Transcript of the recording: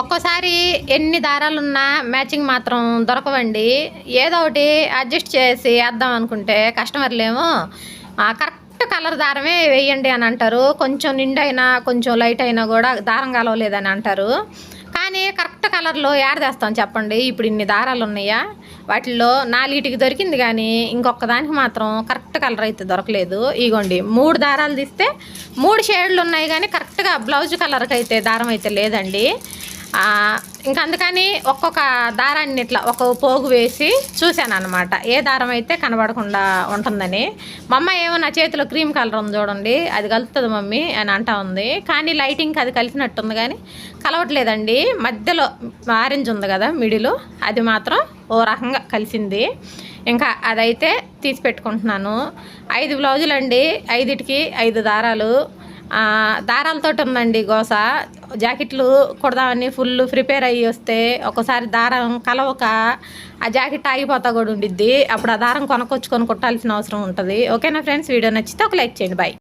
ఒక్కోసారి ఎన్ని దారాలున్నా మ్యాచింగ్ మాత్రం దొరకవండి. ఏదో ఒకటి అడ్జస్ట్ చేసి వేద్దాం అనుకుంటే కస్టమర్లేమో కరెక్ట్ కలర్ దారమే వేయండి అని అంటారు. కొంచెం నిండైనా కొంచెం లైట్ అయినా కూడా దారం కలవలేదని అంటారు. కానీ కరెక్ట్ కలర్లో ఏడదేస్తాం చెప్పండి. ఇప్పుడు ఇన్ని దారాలు ఉన్నాయా వాటిల్లో నాలుగిటికి దొరికింది కానీ ఇంకొక దానికి మాత్రం కరెక్ట్ కలర్ అయితే దొరకలేదు. ఇగోండి మూడు దారాలు తీస్తే మూడు షేడ్లు ఉన్నాయి కానీ కరెక్ట్గా బ్లౌజ్ కలర్కి అయితే దారం అయితే లేదండి. ఇంకా అందుకని ఒక్కొక్క దారాన్ని ఇట్లా ఒక పోగు వేసి చూశాను అనమాట ఏ దారం అయితే కనబడకుండా ఉంటుందని. మా అమ్మ ఏమో నా చేతిలో క్రీమ్ కలర్ ఉంది చూడండి అది కలుపుతుంది మమ్మీ అని అంటా ఉంది. కానీ లైటింగ్కి అది కలిసినట్టుంది కానీ కలవట్లేదండి. మధ్యలో ఆరెంజ్ ఉంది కదా మిడిలో అది మాత్రం ఓ రకంగా కలిసింది. ఇంకా అదైతే తీసి పెట్టుకుంటున్నాను. ఐదు బ్లౌజులు అండి ఐదిటికి ఐదు దారాలు. ఆ, దారాలతోటి ఉందండి గోస. జాకెట్లు కుడదామని ఫుల్ ప్రిపేర్ అయ్యి వస్తే ఒకసారి దారం కలవక ఆ జాకెట్ ఆగిపోతా కూడా ఉండిద్ది. అప్పుడు ఆ దారం కొనుక్కొచ్చుకొని కుట్టాల్సిన అవసరం ఉంటుంది. ఓకేనా ఫ్రెండ్స్? వీడియో నచ్చితే ఒక లైక్ చేయండి. బాయ్.